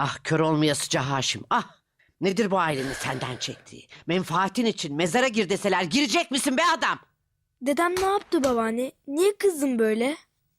Ah kör olmayasıca Haşim ah. Nedir bu ailenin senden çektiği? Menfaatin için mezara gir deseler girecek misin be adam? Dedem ne yaptı babaanne? Niye kızdın böyle?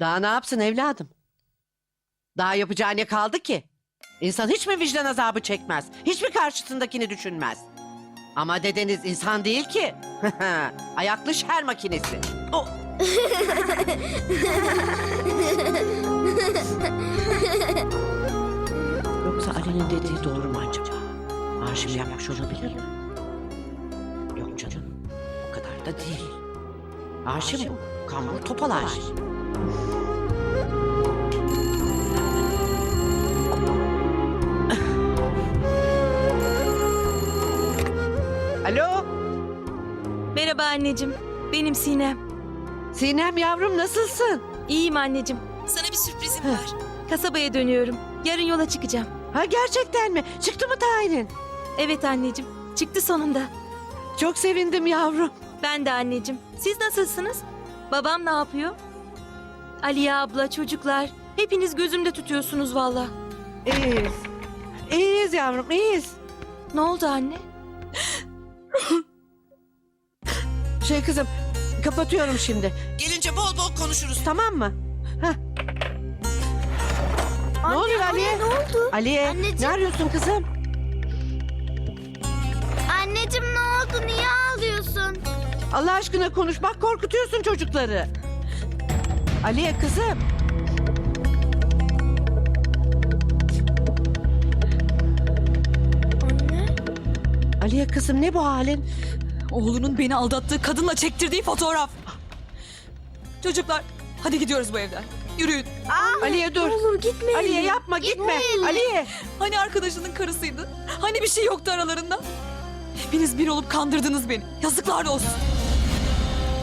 Daha ne yapsın evladım? Daha yapacağı ne kaldı ki? İnsan hiç mi vicdan azabı çekmez? Hiç mi karşısındakini düşünmez? Ama dedeniz insan değil ki. Ayaklı şer makinesi. O... Yoksa Ali'nin dediği doğru mu acaba? Haşim yapmış olabilir mi? Yok canım. O kadar da değil. Haşim bu. Kambur topal Haşim. Alo, Merhaba anneciğim. Benim Sinem. Sinem yavrum nasılsın? İyiyim anneciğim. Sana bir sürprizim var. Kasabaya dönüyorum. Yarın yola çıkacağım. Ha gerçekten mi? Çıktı mı tayinin? Evet anneciğim. Çıktı sonunda. Çok sevindim yavrum. Ben de anneciğim. Siz nasılsınız? Babam ne yapıyor? Aliye abla, çocuklar. Hepiniz gözümde tutuyorsunuz valla. İyiyiz. İyiyiz yavrum, iyiyiz. Ne oldu anne? Şey kızım, kapatıyorum şimdi. Gelince bol bol konuşuruz tamam mı? Anne, oluyor anne, Aliye? Ne oldu? Aliye, Anneciğim. ne arıyorsun kızım? Anneciğim ne oldu? Niye ağlıyorsun? Allah aşkına konuş, bak korkutuyorsun çocukları. Aliye kızım. Anne. Aliye kızım ne bu halin? Oğlunun beni aldattığı kadınla çektirdiği fotoğraf. Çocuklar hadi gidiyoruz bu evden. Yürüyün. Aliye dur. Olur gitmeyelim. Aliye yapma gitme. Gitmeyelim. Aliye. Hani arkadaşının karısıydı? Hani bir şey yoktu aralarında? Hepiniz bir olup kandırdınız beni. Yazıklar olsun.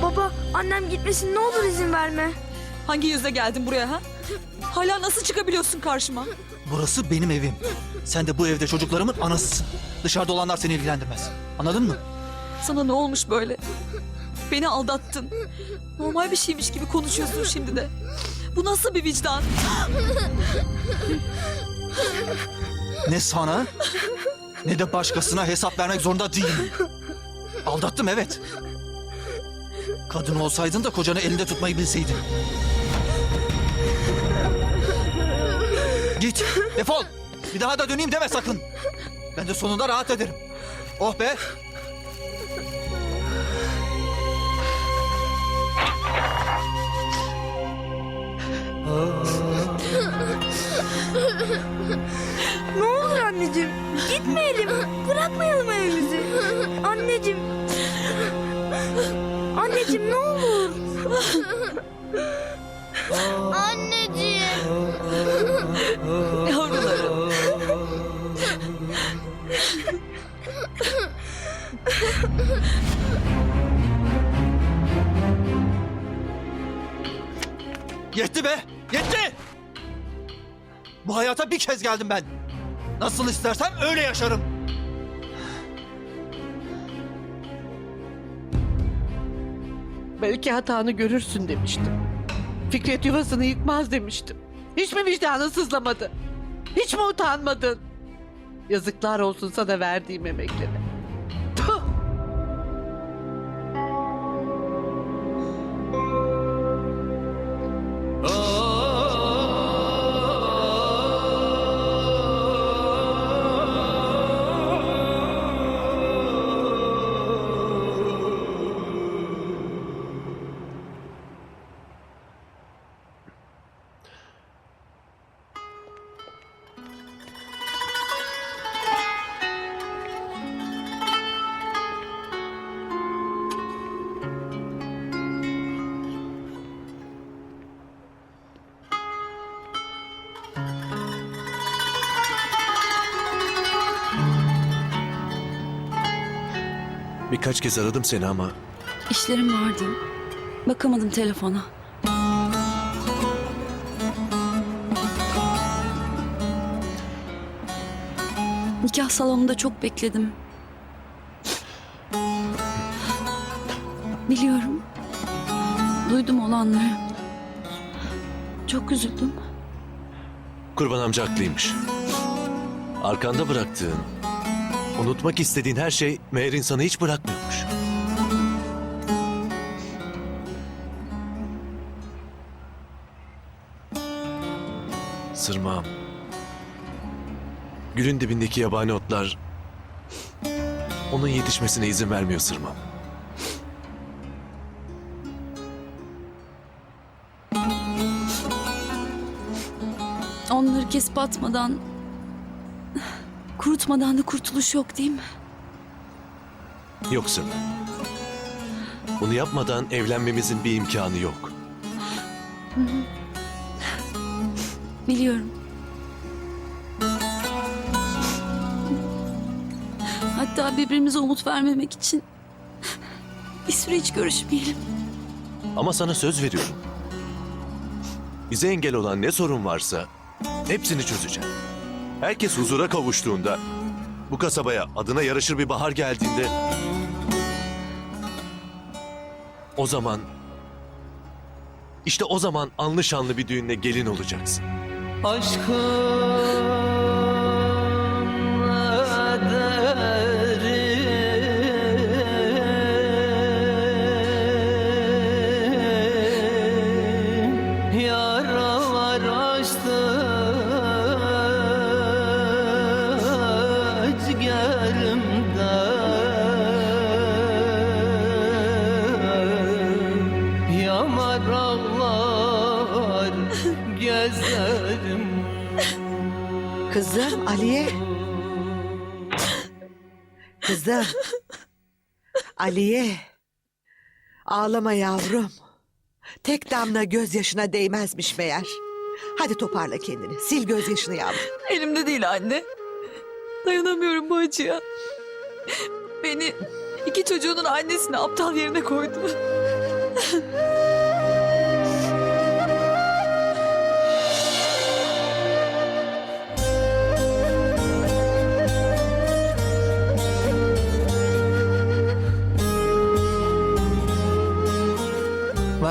Baba annem gitmesin ne olur izin verme. Hangi yüzle geldin buraya ha? Hala nasıl çıkabiliyorsun karşıma? Burası benim evim. Sen de bu evde çocuklarımın anasısın. Dışarıda olanlar seni ilgilendirmez. Anladın mı? Sana ne olmuş böyle? Beni aldattın. Normal bir şeymiş gibi konuşuyorsun şimdi de. Bu nasıl bir vicdan? Ne sana ne de başkasına hesap vermek zorunda değilim. Aldattım evet. Kadın olsaydın da kocanı elinde tutmayı bilseydin. Git defol. Bir daha da döneyim deme sakın. Ben de sonunda rahat ederim. Oh be. Ne olur anneciğim gitmeyelim. Bırakmayalım evimizi. Anneciğim. Anneciğim ne olur. Anneciğim. Yetti be! Yetti! Bu hayata bir kez geldim ben. Nasıl istersem öyle yaşarım. Belki hatanı görürsün demiştim. Fikret yuvasını yıkmaz demiştim. Hiç mi vicdanın sızlamadı? Hiç mi utanmadın? Yazıklar olsun sana verdiğim emeklere. Birkaç kez aradım seni ama İşlerim vardı. Bakamadım telefona. Nikah salonunda çok bekledim. Biliyorum. Duydum olanları. Çok üzüldüm. kurban amca haklıymış. Arkanda bıraktığın, unutmak istediğin her şey meğer insanı hiç bırakmıyormuş. Sırmağım. Gülün dibindeki yabani otlar onun yetişmesine izin vermiyor sırmam. Onları kesip atmadan... Kurutmadan da kurtuluş yok değil mi? Yok sırmam. Bunu yapmadan evlenmemizin bir imkanı yok. Biliyorum. Hatta birbirimize umut vermemek için bir süre hiç görüşmeyelim. Ama sana söz veriyorum. Bize engel olan ne sorun varsa hepsini çözeceğim. Herkes huzura kavuştuğunda, bu kasabaya adına yaraşır bir bahar geldiğinde... O zaman... işte o zaman anlı şanlı bir düğünle gelin olacaksın. Yaralar Kızım Aliye. Kızım. Aliye. Ağlama yavrum. Tek damla gözyaşına değmezmiş meğer. Hadi toparla kendini. Sil gözyaşını yavrum. Elimde değil anne. Dayanamıyorum bu acıya. Beni iki çocuğunun annesini aptal yerine koydu.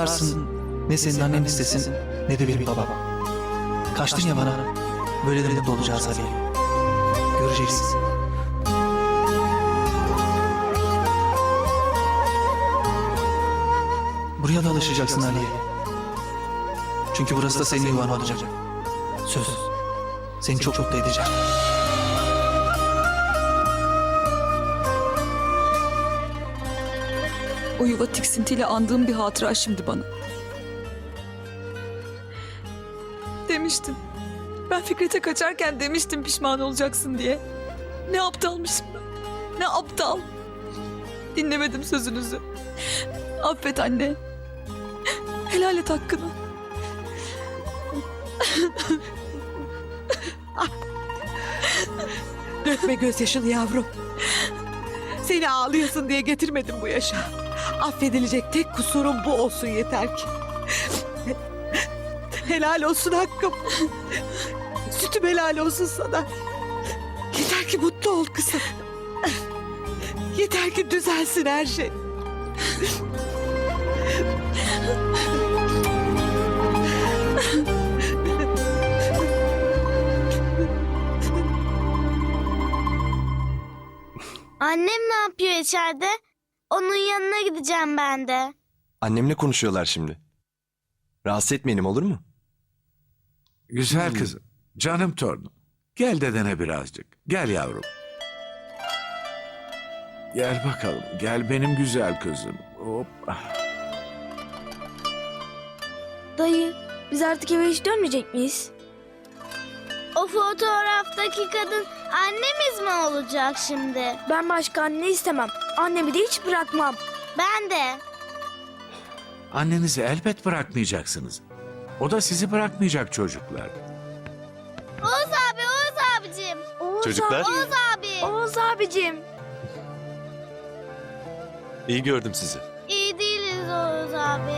Varsın ne senin annen istesin ne de benim babam. Kaçtın ya bana. Böyle de mutlu olacağız Ali. Göreceksin. Buraya da alışacaksın Ali'ye. Çünkü burası da senin yuvan olacak. Söz. Seni çok mutlu edeceğim. O yuva tiksintiyle andığım bir hatıra şimdi bana. Demiştim. Ben Fikret'e kaçarken demiştim pişman olacaksın diye. Ne aptalmışım ben. Ne aptal. Dinlemedim sözünüzü. Affet anne. Helal et hakkını. Dökme gözyaşını yavrum. Seni ağlıyorsun diye getirmedim bu yaşa. Affedilecek tek kusurum bu olsun yeter ki. Helal olsun hakkım. Sütüm helal olsun sana. Yeter ki mutlu ol kızım. Yeter ki düzelsin her şey. Annem ne yapıyor içeride? Onun yanına gideceğim ben de. Annemle konuşuyorlar şimdi. Rahatsız etmeyelim olur mu? Güzel kızım. Canım torunum. Gel dedene birazcık. Gel yavrum. Gel bakalım. Gel benim güzel kızım. Hop. Dayı, biz artık eve hiç dönmeyecek miyiz? O fotoğraftaki kadın annemiz mi olacak şimdi? Ben başka anne istemem. Annemi de hiç bırakmam. Ben de. Annenizi elbet bırakmayacaksınız. O da sizi bırakmayacak çocuklar. Oğuz abi, Oğuz abicim. Oğuz Çocuklar? Abi, Oğuz abi. Oğuz abicim. İyi gördüm sizi. İyi değiliz Oğuz abi.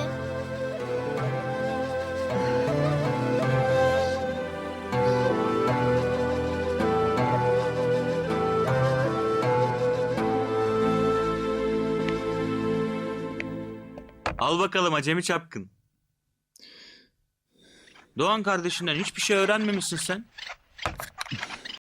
Al bakalım acemi çapkın. Doğan kardeşinden hiçbir şey öğrenmemişsin sen.